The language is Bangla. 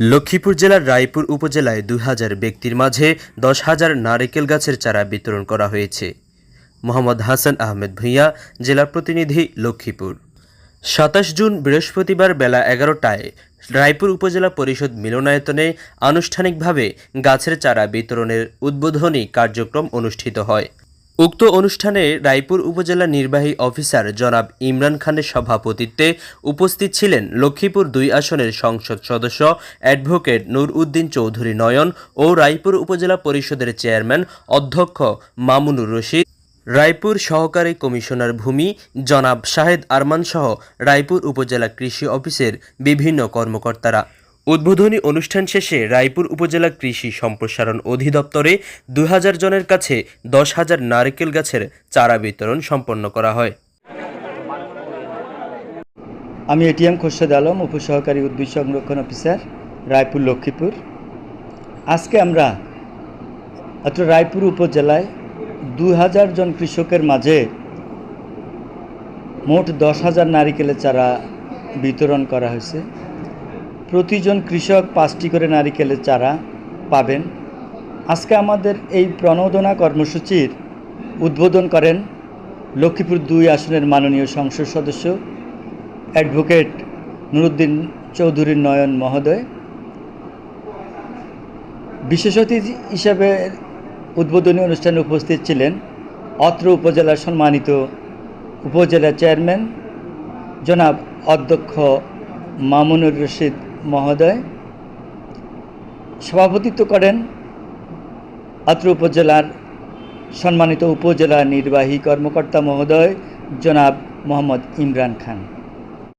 লক্ষ্মীপুর জেলার রায়পুর উপজেলায় দুই হাজার ব্যক্তির মাঝে দশ হাজার নারিকেল গাছের চারা বিতরণ করা হয়েছে। মোহাম্মদ হাসান আহমেদ ভূঁইয়া জেলা প্রতিনিধি, লক্ষ্মীপুর। সাতাশ জুন বৃহস্পতিবার বেলা এগারোটায় রায়পুর উপজেলা পরিষদ মিলনায়তনে আনুষ্ঠানিকভাবে গাছের চারা বিতরণের উদ্বোধনী কার্যক্রম অনুষ্ঠিত হয়। উক্ত অনুষ্ঠানে রায়পুর উপজেলা নির্বাহী অফিসার জনাব ইমরান খানের সভাপতিত্বে উপস্থিত ছিলেন লক্ষ্মীপুর দুই আসনের সংসদ সদস্য অ্যাডভোকেট নূর উদ্দিন চৌধুরী নয়ন ও রায়পুর উপজেলা পরিষদের চেয়ারম্যান অধ্যক্ষ মামুনুর রশিদ। রায়পুর সহকারী কমিশনার ভূমি জনাব শাহেদ আরমান সহ রায়পুর উপজেলা কৃষি অফিসের বিভিন্ন কর্মকর্তারা। উদ্বোধনী অনুষ্ঠান শেষে রায়পুর উপজেলা কৃষি সম্প্রসারণ অধিদপ্তরে দুই হাজার জনের কাছে দশ হাজার নারকেল গাছের চারা বিতরণ সম্পন্ন করা হয়। আমি এটিএম খোরশেদ আলম, উপসহকারী উদ্ভিদ সংরক্ষণ অফিসার, রায়পুর লক্ষ্মীপুর। আজকে আমরা অত্র রায়পুর উপজেলায় দু হাজার জন কৃষকের মাঝে মোট দশ হাজার নারিকেলের চারা বিতরণ করা হয়েছে। প্রতিজন কৃষক পাঁচটি করে নারিকেলের চারা পাবেন। আজকে আমাদের এই প্রণোদনা কর্মসূচির উদ্বোধন করেন লক্ষ্মীপুর দুই আসনের মাননীয় সংসদ সদস্য অ্যাডভোকেট নুরুদ্দিন চৌধুরী নয়ন মহোদয়। বিশেষ অতিথি হিসাবে উদ্বোধনী অনুষ্ঠানে উপস্থিত ছিলেন অত্র উপজেলার সম্মানিত উপজেলা চেয়ারম্যান জনাব অধ্যক্ষ মামুনুর রশিদ মহোদয় সভাপতিত্ব করেন আত্র উপজেলার সম্মানিত উপজেলা নির্বাহী কর্মকর্তা মহোদয় জনাব মোহাম্মদ ইমরান খান।